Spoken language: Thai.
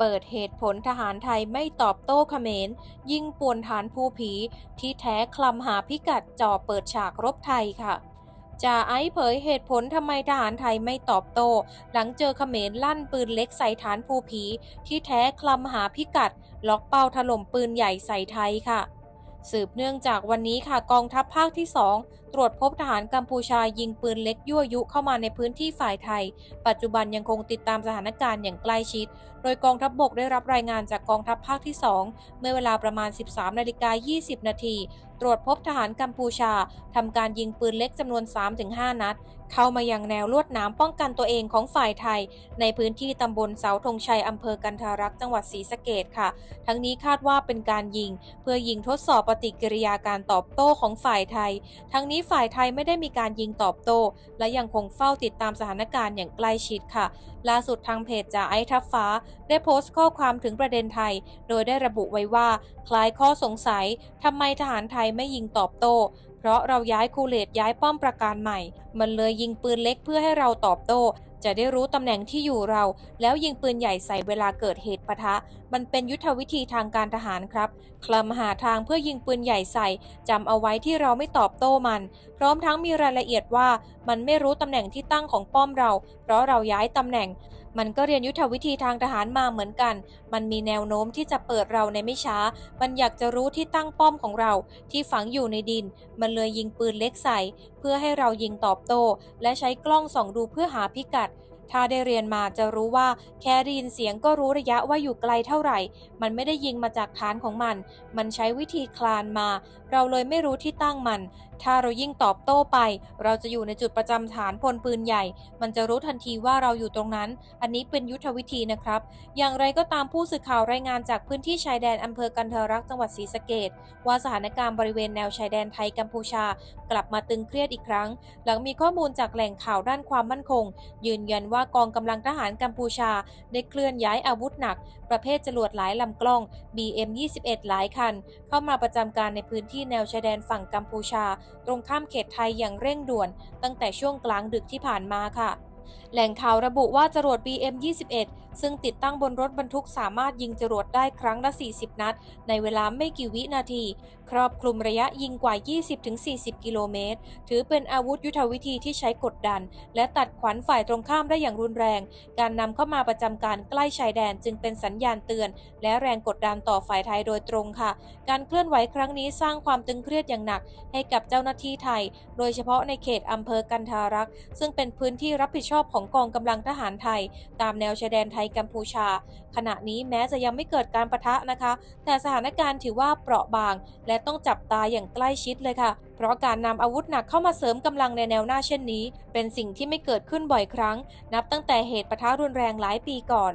เปิดเหตุผลทหารไทยไม่ตอบโต้เขมร ยิงป่วนฐานภูผี ที่แท้คลำหาพิกัดจ่อเปิดฉากรบไทยค่ะจ่าไอซ์เผยเหตุผลทำไมทหารไทยไม่ตอบโต้ หลังเจอเขมรลั่นปืนเล็กใส่ฐานภูผี ที่แท้คลำหาพิกัด ล็อกเป้าถล่มปืนใหญ่ใส่ไทยค่ะ สืบเนื่องจากวันนี้ค่ะกองทัพภาคที่2 ตรวจพบทหารกัมพูชายิงปืนเล็กยั่วยุเข้ามาในพื้นที่ฝ่ายไทย ปัจจุบันยังคงติดตามสถานการณ์อย่างใกล้ชิด โดยกองทัพบบกได้รับรายงานจากกองทัพภาคที่ 2 เมื่อเวลาประมาณ 13นาฬิกา20 นาทีตรวจพบทหารกัมพูชาทำการยิงปืนเล็กจำนวน 3-5 นัด เข้ามายังแนวลวดนามป้องกันตัวเองของฝ่ายไทย ในพื้นที่ตำบลเสาธงชัยอำเภอกันทารักษ์จังหวัดศรีสะเกดค่ะ ทั้งนี้คาดว่าเป็นการยิง เพื่อยิงทดสอบปฏิกิริยาการตอบโต้ของฝ่ายไทย ทั้งนี้ฝ่ายไทยไม่ได้มีการยิงตอบโต้ และยังคงเฝ้าติดตามสถานการณ์อย่างใกล้ชิดค่ะ ล่าสุดทางเพจจ่าไอทัฟฟ้า ได้โพสต์ข้อความถึงประเด็นไทย โดยได้ระบุไว้ว่า คลายข้อสงสัยทำไมทหารไทยไม่ยิงตอบโต้ เพราะเราย้ายคูเลตย้ายป้อมประการใหม่ มันเลยยิงปืนเล็กเพื่อให้เราตอบโต้ จะได้รู้ตำแหน่งที่อยู่เรา แล้วยิงปืนใหญ่ใส่เวลาเกิดเหตุปะทะ มันเป็นยุทธวิธีทางการทหารครับ คลำหาทางเพื่อยิงปืนใหญ่ใส่จำเอาไว้ที่เราไม่ตอบโต้มัน พร้อมทั้งมีรายละเอียดว่ามันไม่รู้ตำแหน่งที่ตั้งของป้อมเรา เพราะเราย้ายตำแหน่งมันก็เรียนยุทธวิธีทางทหารมาเหมือนกัน มันมีแนวโน้มที่จะเปิดเราในไม่ช้า มันอยากจะรู้ที่ตั้งป้อมของเรา ที่ฝังอยู่ในดิน มันเลยยิงปืนเล็กใส่ เพื่อให้เรายิงตอบโต้ และใช้กล้องส่องดูเพื่อหาพิกัด ถ้าได้เรียนมาจะรู้ว่าแค่ได้ยินเสียงก็รู้ระยะว่าอยู่ไกลเท่าไหร่ มันไม่ได้ยิงมาจากฐานของมัน มันใช้วิธีคลานมา เราเลยไม่รู้ที่ตั้งมัน ถ้าเรายิ่งตอบโต้ไป เราจะอยู่ในจุดประจำฐานพลปืนใหญ่ มันจะรู้ทันทีว่าเราอยู่ตรงนั้น อันนี้เป็นยุทธวิธีนะครับ อย่างไรก็ตามผู้สื่อข่าวรายงานจากพื้นที่ชายแดนอำเภอกันเทรักจังหวัดศรีสะเกดว่าสถานการณ์บริเวณแนวชายแดนไทยกัมพูชากลับมาตึงเครียดอีกครั้ง หลังมีข้อมูลจากแหล่งข่าวด้านความมั่นคง ยืนยันว่ากองกำลังทหารกัมพูชา ได้เคลื่อนย้ายอาวุธหนัก ประเภทจรวดหลายลำกล้อง BM-21 หลายคัน เข้ามาประจำการในพื้นที่แนวชายแดนฝั่งกัมพูชา ตรงข้ามเขตไทยอย่างเร่งด่วน ตั้งแต่ช่วงกลางดึกที่ผ่านมาค่ะ แหล่งข่าวระบุว่าจรวด BM-21 ซึ่งติดตั้งบนรถบรรทุกสามารถยิงจรวดได้ครั้งละ 40 นัด ในเวลาไม่กี่วินาที ครอบคลุมระยะยิงกว่า 20-40 กิโลเมตร ถือเป็นอาวุธยุทธวิธีที่ใช้กดดัน และตัดขวัญฝ่ายตรงข้ามได้อย่างรุนแรง การนำเข้ามาประจำการใกล้ชายแดนจึงเป็นสัญญาณเตือน และแรงกดดันต่อฝ่ายไทยโดยตรงค่ะ การเคลื่อนไหวครั้งนี้สร้างความตึงเครียดอย่างหนัก ให้กับเจ้าหน้าที่ไทย โดยเฉพาะในเขตอำเภอกันทารักษ์ซึ่งเป็นพื้นที่รับผิดชอบของกองกำลังทหารไทย ตามแนวชายแดนไทยกัมพูชา ขณะนี้แม้จะยังไม่เกิดการประทะนะคะ แต่สถานการณ์ถือว่าเปราะบาง และต้องจับตาอย่างใกล้ชิดเลยค่ะ เพราะการนำอาวุธหนักเข้ามาเสริมกำลังในแนวหน้าเช่นนี้ เป็นสิ่งที่ไม่เกิดขึ้นบ่อยครั้ง นับตั้งแต่เหตุปะทะรุนแรงหลายปีก่อน